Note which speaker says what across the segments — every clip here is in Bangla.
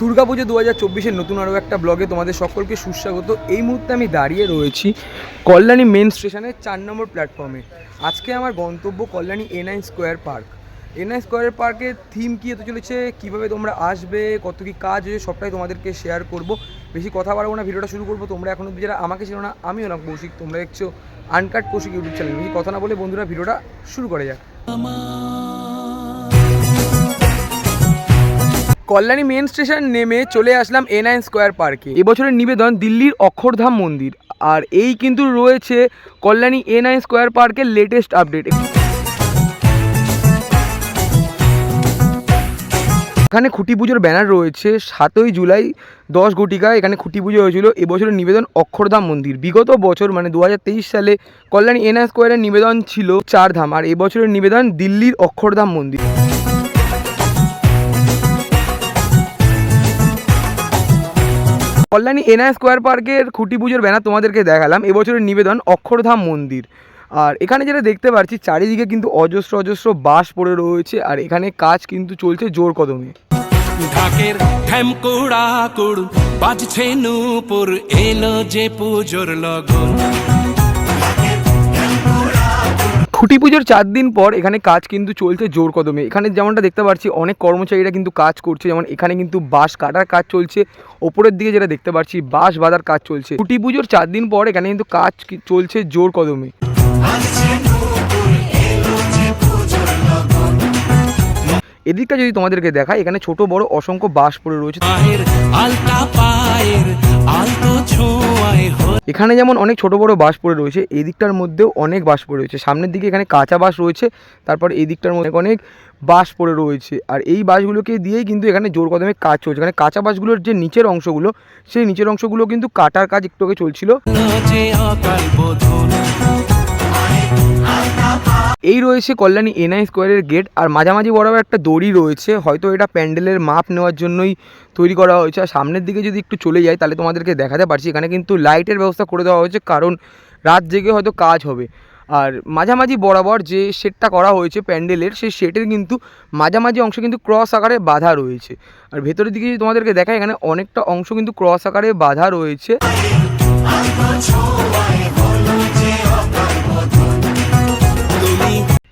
Speaker 1: দুর্গাপুজো দু হাজার চব্বিশের নতুন আরও একটা ব্লগে তোমাদের সকলকে সুস্বাগত। এই মুহূর্তে আমি দাঁড়িয়ে রয়েছি কল্যাণী মেন স্টেশনের চার নম্বর প্ল্যাটফর্মে আজকে আমার গন্তব্য Kalyani A nine square park A nine square পার্কের থিম কী হতে চলেছে? কীভাবে তোমরা আসবে? কত কী কাজ হয়েছে? সবটাই তোমাদেরকে শেয়ার করব। বেশি কথা বাড়াবো না, ভিডিওটা শুরু করব। তোমরা এখন যারা আমাকে ছিল না আমি হলাম কৌশিক। তোমরা দেখছ আনকাট কৌশিক ইউটিউব চ্যানেল বেশি কথা না বলে বন্ধুরা ভিডিওটা শুরু করা যাক। কল্যাণী মেন স্টেশন নেমে চলে আসলাম এ নাইন স্কোয়ার পার্কে। এবছরের নিবেদন দিল্লির অক্ষরধাম মন্দির। আর এই কিন্তু রয়েছে কল্যাণী এ নাইন স্কোয়ার পার্কের লেটেস্ট আপডেট এখানে খুঁটি পুজোর ব্যানার রয়েছে, সাতই জুলাই দশ ঘটিকা এখানে খুঁটি পুজো হয়েছিল। এবছরের নিবেদন অক্ষরধাম মন্দির। বিগত বছর মানে দু হাজার তেইশ সালে কল্যাণী এন স্কোয়ারের নিবেদন ছিল চার ধাম আর এবছরের নিবেদন দিল্লির অক্ষরধাম মন্দির। কল্যাণী এনআই স্কোয়ার পার্কের খুঁটি পুজোর ব্যানার তোমাদেরকে দেখালাম। এবছরের নিবেদন অক্ষরধাম মন্দির। আর এখানে যেটা দেখতে পাচ্ছি, চারিদিকে কিন্তু অজস্র অজস্র বাস পড়ে রয়েছে, আর এখানে কাজ কিন্তু চলছে জোর কদমে।
Speaker 2: ঢাকের বাজছে নূপুর, এলো যে পুজোর লগন।
Speaker 1: খুঁটি পুজোর চার দিন পর এখানে কাজ কিন্তু চলছে জোর কদমে। এখানে যেমনটা দেখতে পাচ্ছি, অনেক কর্মচারীরা কিন্তু কাজ করছে। যেমন এখানে কিন্তু বাঁশ কাটার কাজ চলছে। ওপরের দিকে যেটা দেখতে পাচ্ছি, বাঁশ বাঁধার কাজ চলছে। ছুটি পুজোর চার দিন পর এখানে কিন্তু কাজ চলছে জোর কদমে। এদিকটা যদি তোমাদেরকে দেখায় এখানে ছোট বড় অসংখ্য বাঁশ পড়ে রয়েছে। এখানে যেমন অনেক ছোট বড় বাস পড়ে রয়েছে এই দিকটার মধ্যেও অনেক বাস পড়ে রয়েছে। সামনের দিকে এখানে কাঁচা বাস রয়েছে তারপর এই দিকটার মধ্যে অনেক বাস পড়ে রয়েছে। আর এই বাসগুলোকে দিয়েই কিন্তু এখানে জোর কদমে কাজ চলছে। এখানে কাঁচা বাসগুলোর যে নিচের অংশগুলো সেই নিচের অংশগুলো কিন্তু কাটার কাজ একটু আগে চলছিল। এই রয়েছে কল্যাণী এনআই স্কোয়ারের গেট আর মাঝামাঝি বরাবর একটা দড়ি রয়েছে। হয়তো এটা প্যান্ডেলের মাপ নেওয়ার জন্যই তৈরি করা হয়েছে। আর সামনের দিকে যদি একটু চলে যাই, তাহলে তোমাদেরকে দেখাতে পারছি। এখানে কিন্তু লাইটের ব্যবস্থা করে দেওয়া হয়েছে, কারণ রাত জেগে হয়তো কাজ হবে। আর মাঝামাঝি বরাবর যে শেডটা করা হয়েছে প্যান্ডেলের সেই শেডের কিন্তু মাঝামাঝি অংশ কিন্তু ক্রস আকারে বাধা রয়েছে। আর ভেতরের দিকে যদি তোমাদেরকে দেখায় এখানে অনেকটা অংশ কিন্তু ক্রস আকারে বাঁধা রয়েছে।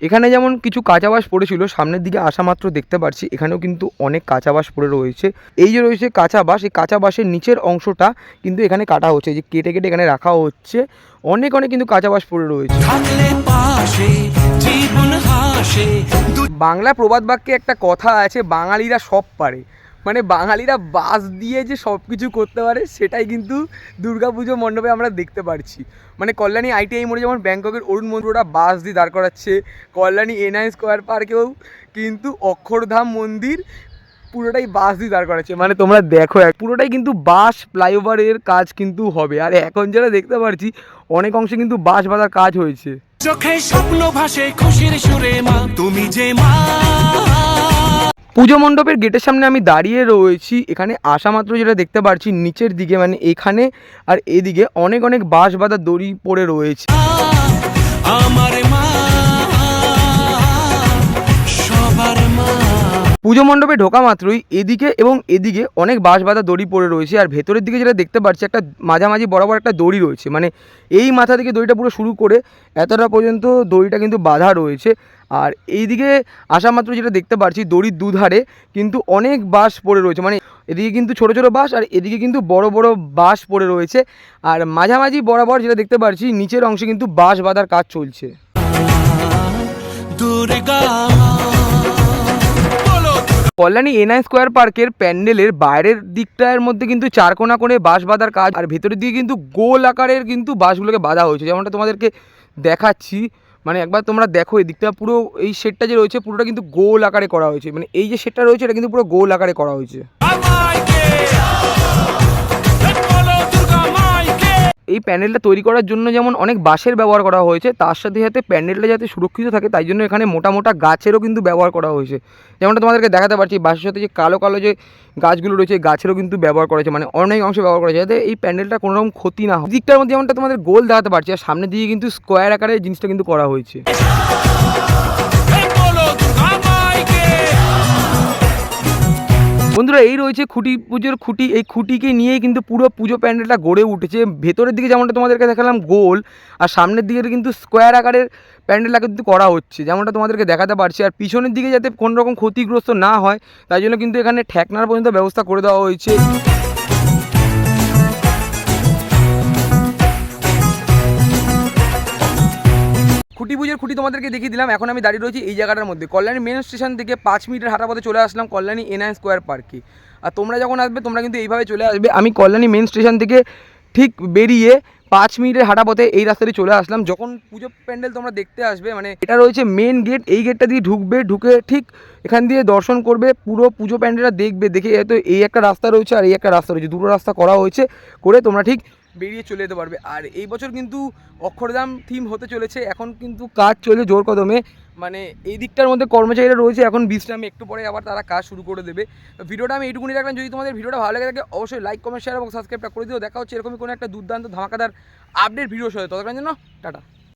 Speaker 1: এখানে যেমন কিছু কাঁচাবাস পড়েছিল সামনের দিকে আসা মাত্র দেখতে পাচ্ছি এখানেও কিন্তু অনেক কাঁচাবাস পড়ে রয়েছে। এই যে রয়েছে কাঁচাবাস এই কাঁচাবাসের নিচের অংশটা কিন্তু এখানে কাটা হচ্ছে যে কেটে কেটে এখানে রাখা হচ্ছে। অনেক অনেক কিন্তু কাঁচাবাস পড়ে রয়েছে। বাংলা প্রবাদ বাক্যে একটা কথা আছে বাঙালিরা সব পারে। মানে বাঙালিরা বাস দিয়ে যে সব কিছু করতে পারে সেটাই কিন্তু দুর্গাপুজো মণ্ডপে আমরা দেখতে পারছি। মানে কল্যাণী আইটিআই মোড়ে যেমন ব্যাংককের অরুণ মন্দিরটা বাস দিয়ে দাঁড় করাচ্ছে, কল্যাণী এনআই স্কোয়ার পার্কেও কিন্তু অক্ষরধাম মন্দির পুরোটাই বাস দিয়ে দাঁড় করাচ্ছে। মানে তোমরা দেখো পুরোটাই কিন্তু বাস ফ্লাইওভারের কাজ কিন্তু হবে। আর এখন যেটা দেখতে পাচ্ছি অনেক অংশে কিন্তু বাস বাঁধার কাজ হয়েছে।
Speaker 2: চোখে স্বপ্ন ভাসে খুশির সুরে মা, তুমি যে মা।
Speaker 1: পুজো মণ্ডপের গেটের সামনে আমি দাঁড়িয়ে রয়েছি। এখানে আসা মাত্র যেটা দেখতে পাচ্ছি নিচের দিকে মানে এখানে আর এদিকে অনেক অনেক বাঁশ বাঁধা দড়ি পড়ে রয়েছে। পুজো মণ্ডপে ঢোকা মাত্রই এদিকে এবং এদিকে অনেক বাঁশ বাঁধা দড়ি পড়ে রয়েছে। আর ভেতরের দিকে যেটা দেখতে পাচ্ছি একটা মাঝামাঝি বরাবর একটা দড়ি রয়েছে। মানে এই মাথা থেকে দড়িটা পুরো শুরু করে এতটা পর্যন্ত দড়িটা কিন্তু বাঁধা রয়েছে। আর এইদিকে আসা মাত্র যেটা দেখতে পারছি দড়ির দুধারে কিন্তু অনেক বাঁশ পড়ে রয়েছে। মানে এদিকে কিন্তু ছোট ছোট বাঁশ আর এদিকে কিন্তু বড় বড় বাঁশ পড়ে রয়েছে। আর মাঝামাঝি বরাবর যেটা দেখতে পারছি নিচের অংশে কিন্তু বাঁশ বাঁধার কাজ চলছে।
Speaker 2: দুর্গা।
Speaker 1: কল্যাণী এনআই স্কোয়ার পার্কের প্যান্ডেলের বাইরের দিকটার মধ্যে কিন্তু চারকোনা করে বাঁশ বাঁধার কাজ আর ভেতরের দিকে কিন্তু গোল আকারের কিন্তু বাঁশগুলোকে বাঁধা হয়েছে। যেমনটা তোমাদেরকে দেখাচ্ছি। মানে একবার তোমরা দেখো এদিকটা দিকটা পুরো, এই শেডটা যে রয়েছে, পুরোটা কিন্তু গোল আকারে করা হয়েছে। মানে এই যে শেডটা রয়েছে, এটা কিন্তু পুরো গোল আকারে করা হয়েছে। প্যান্ডেলটা তৈরি করার জন্য যেমন অনেক বাঁশের ব্যবহার করা হয়েছে, তার সাথে সাথে প্যান্ডেলটা যাতে সুরক্ষিত থাকে, তাই জন্য এখানে মোটা মোটা গাছেরও কিন্তু ব্যবহার করা হয়েছে। যেমনটা তোমাদেরকে দেখাতে পারছি, বাঁশের সাথে যে কালো কালো যে গাছগুলো রয়েছে গাছেরও কিন্তু ব্যবহার করা হয়েছে মানে অনেক অংশে ব্যবহার করা যাতে এই প্যান্ডেলটা কোনো রকম ক্ষতি না হয়। দিকটার মধ্যে যেমনটা তোমাদের গোল দেখাতে পারছি, আর সামনের দিকে কিন্তু স্কোয়ার আকারে জিনিসটা কিন্তু করা হয়েছে। বন্ধুরা, এই রয়েছে খুঁটি পুজোর খুঁটি। এই খুঁটিকে নিয়েই কিন্তু পুরো পুজো প্যান্ডেলটা গড়ে উঠেছে। ভেতরের দিকে যেমনটা তোমাদেরকে দেখালাম, গোল, আর সামনের দিকে কিন্তু স্কোয়ার আকারের প্যান্ডেলটা কিন্তু করা হচ্ছে। যেমনটা তোমাদেরকে দেখাতে পারছি। আর পিছনের দিকে যাতে কোনোরকম ক্ষতিগ্রস্ত না হয়, তাই জন্য কিন্তু এখানে ঠেকনার পর্যন্ত ব্যবস্থা করে দেওয়া হয়েছে। খুঁটি পুজোর খুঁটি তোমাদেরকে দেখিয়ে দিলাম। এখন আমি দাঁড়িয়ে রয়েছি এই জায়গাটার মধ্যে। কল্যাণী মেন স্টেশন থেকে পাঁচ মিনিটের হাঁটা পথে চলে আসলাম কল্যাণী এনআই স্কোয়ার পার্কে আর তোমরা যখন আসবে, তোমরা কিন্তু এইভাবে চলে আসবে। আমি কল্যাণী মেন স্টেশন থেকে ঠিক বেরিয়ে পাঁচ মিনিটের হাঁটা পথে এই রাস্তাটি চলে আসলাম। যখন পুজো প্যান্ডেল তোমরা দেখতে আসবে মানে এটা রয়েছে মেন গেট এই গেটটা দিয়ে ঢুকবে, ঢুকে ঠিক এখান দিয়ে দর্শন করবে, পুরো পুজো প্যান্ডেলটা দেখবে, দেখে তো এই একটা রাস্তা রয়েছে আর এই একটা রাস্তা রয়েছে। দুটো রাস্তা করা হয়েছে, করে তোমরা ঠিক বেরিয়ে চলে যেতে পারবে। আর এই বছর কিন্তু অক্ষরধাম থিম হতে চলেছে। এখন কিন্তু কাজ চলে জোর কদমে। মানে এই দিকটার মধ্যে কর্মচারীরা রয়েছে। এখন বিশ্রামে একটু পরে আবার তারা কাজ শুরু করে দেবে। ভিডিওটা আমি এইটুকুনি রাখলাম। যদি তোমাদের ভিডিওটা ভালো লাগে থাকে, অবশ্যই লাইক কমেন্ট শেয়ার এবং সাবস্ক্রাইবটা করে দিও। দেখা হচ্ছে এরকমই কোনো একটা দুর্দান্ত ধামাকাদার আপডেট ভিডিও সাথে। ততক্ষণ জন্য, টাটা।